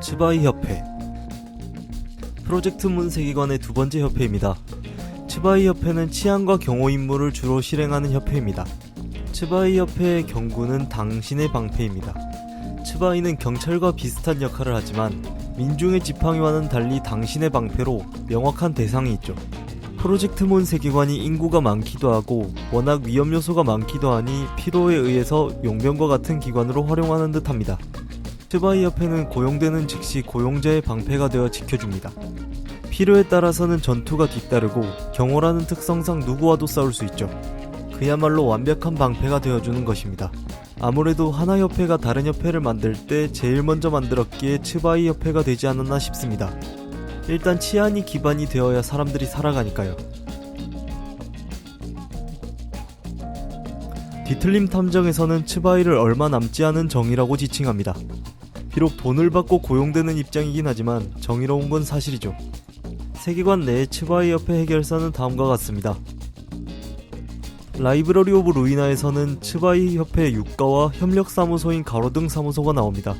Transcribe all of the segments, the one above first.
츠바이 협회 프로젝트 문 세계관의 두 번째 협회입니다. 츠바이 협회는 치안과 경호 임무를 주로 실행하는 협회입니다. 츠바이 협회의 경구는 당신의 방패입니다. 츠바이는 경찰과 비슷한 역할을 하지만 민중의 지팡이와는 달리 당신의 방패로 명확한 대상이 있죠. 프로젝트 몬 세계관이 인구가 많기도 하고 워낙 위험 요소가 많기도 하니 필요에 의해서 용병과 같은 기관으로 활용하는 듯합니다. 츠바이 협회는 고용되는 즉시 고용자의 방패가 되어 지켜줍니다. 필요에 따라서는 전투가 뒤따르고 경호라는 특성상 누구와도 싸울 수 있죠. 그야말로 완벽한 방패가 되어주는 것입니다. 아무래도 하나 협회가 다른 협회를 만들 때 제일 먼저 만들었기에 츠바이 협회가 되지 않았나 싶습니다. 일단 치안이 기반이 되어야 사람들이 살아가니까요. 뒤틀림 탐정에서는 츠바이를 얼마 남지 않은 정의라고 지칭합니다. 비록 돈을 받고 고용되는 입장이긴 하지만 정의로운 건 사실이죠. 세계관 내의 츠바이 협회 해결사는 다음과 같습니다. 라이브러리 오브 루이나에서는 츠바이 협회 유가와 협력 사무소인 가로등 사무소가 나옵니다.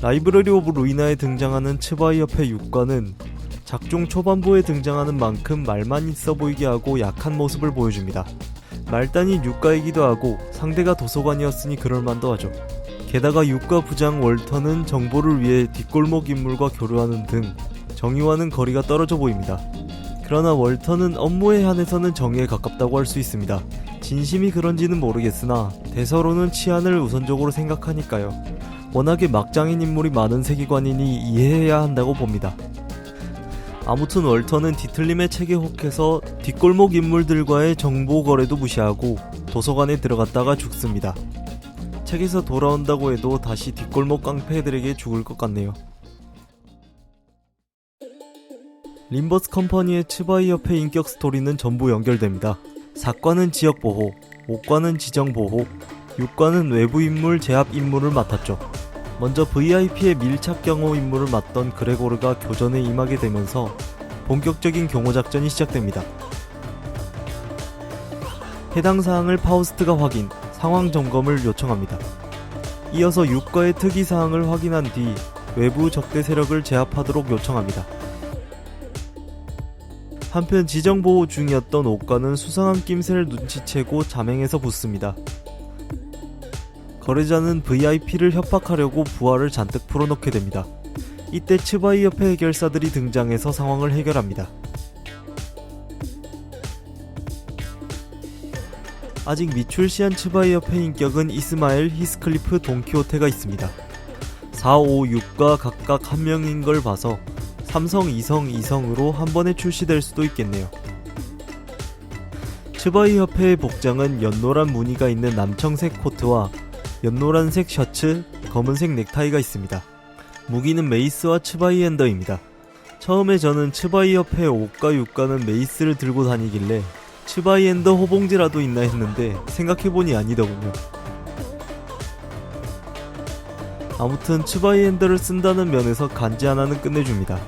라이브러리 오브 루이나에 등장하는 츠바이 협회 유가는 작중 초반부에 등장하는 만큼 말만 있어 보이게 하고 약한 모습을 보여줍니다. 말단이 유가이기도 하고 상대가 도서관이었으니 그럴만도 하죠. 게다가 유가 부장 월터는 정보를 위해 뒷골목 인물과 교류하는 등 정의와는 거리가 떨어져 보입니다. 그러나 월터는 업무에 한해서는 정의에 가깝다고 할 수 있습니다. 진심이 그런지는 모르겠으나 대서로는 치안을 우선적으로 생각하니까요. 워낙에 막장인 인물이 많은 세계관이니 이해해야 한다고 봅니다. 아무튼 월터는 뒤틀림의 책에 혹해서 뒷골목 인물들과의 정보 거래도 무시하고 도서관에 들어갔다가 죽습니다. 책에서 돌아온다고 해도 다시 뒷골목 깡패들에게 죽을 것 같네요. 림버스 컴퍼니의 츠바이 협회 인격 스토리는 전부 연결됩니다. 사과는 지역 보호, 옥과는 지정 보호, 육과는 외부 인물 제압 임무를 맡았죠. 먼저 VIP의 밀착 경호 임무를 맡던 그레고르가 교전에 임하게 되면서 본격적인 경호 작전이 시작됩니다. 해당 사항을 파우스트가 확인, 상황 점검을 요청합니다. 이어서 육과의 특이 사항을 확인한 뒤 외부 적대 세력을 제압하도록 요청합니다. 한편 지정 보호 중이었던 옥과는 수상한 낌새를 눈치채고 자맹해서 붙습니다. 거래자는 VIP를 협박하려고 부하를 잔뜩 풀어놓게 됩니다. 이때 츠바이 협회 해결사들이 등장해서 상황을 해결합니다. 아직 미출시한 츠바이 협회 인격은 이스마엘, 히스클리프, 돈키호테가 있습니다. 4, 5, 6과 각각 한 명인 걸 봐서 삼성, 이성, 이성으로 한 번에 출시될 수도 있겠네요. 츠바이 협회의 복장은 연노란 무늬가 있는 남청색 코트와 연노란색 셔츠, 검은색 넥타이가 있습니다. 무기는 메이스와 츠바이 핸더입니다. 처음에 저는 츠바이 협회 5과 6과는 메이스를 들고 다니길래 츠바이 핸더 호봉지라도 있나 했는데 생각해보니 아니더군요. 아무튼 츠바이 핸더를 쓴다는 면에서 간지 하나는 끝내줍니다.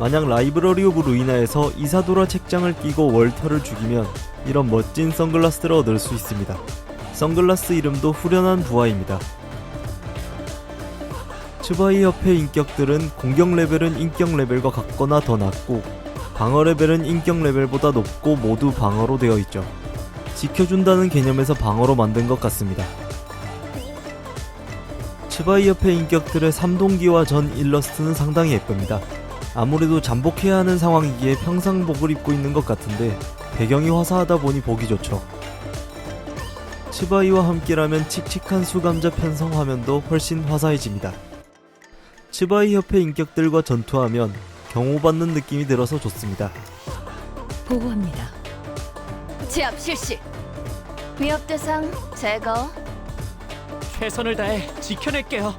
만약 라이브러리 오브 루이나에서 이사도라 책장을 끼고 월터를 죽이면 이런 멋진 선글라스를 얻을 수 있습니다. 선글라스 이름도 후련한 부하입니다. 츠바이 협회 인격들은 공격 레벨은 인격 레벨과 같거나 더 낮고 방어 레벨은 인격 레벨보다 높고 모두 방어로 되어 있죠. 지켜준다는 개념에서 방어로 만든 것 같습니다. 츠바이 협회 인격들의 삼동기와 전 일러스트는 상당히 예쁩니다. 아무래도 잠복해야 하는 상황이기에 평상복을 입고 있는 것 같은데 배경이 화사하다 보니 보기 좋죠. 츠바이와 함께라면 칙칙한 수감자 편성 화면도 훨씬 화사해집니다. 츠바이 협회 인격들과 전투하면 경호받는 느낌이 들어서 좋습니다. 보고합니다. 제압 실시. 위협 대상 제거. 최선을 다해 지켜낼게요.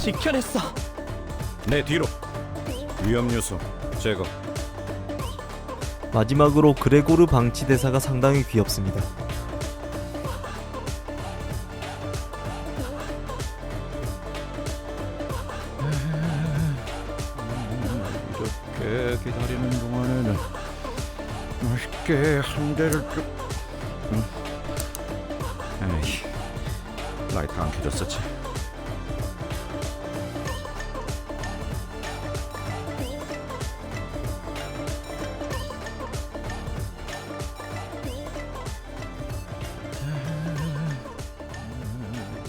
지켜냈어. 내 뒤로 위험 요소 제거 마지막으로 그레고르 방치 대사가 상당히 귀엽습니다. 맛있게 한 대를 쭉. 응. 에이, 라이트 안 켜졌었지.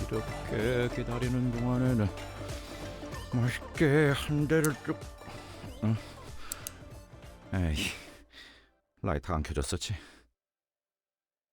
이렇게 기다리는 동안에는 맛있게 한 대를 쭉. 응. 에이, 라이트 안 켜졌었지.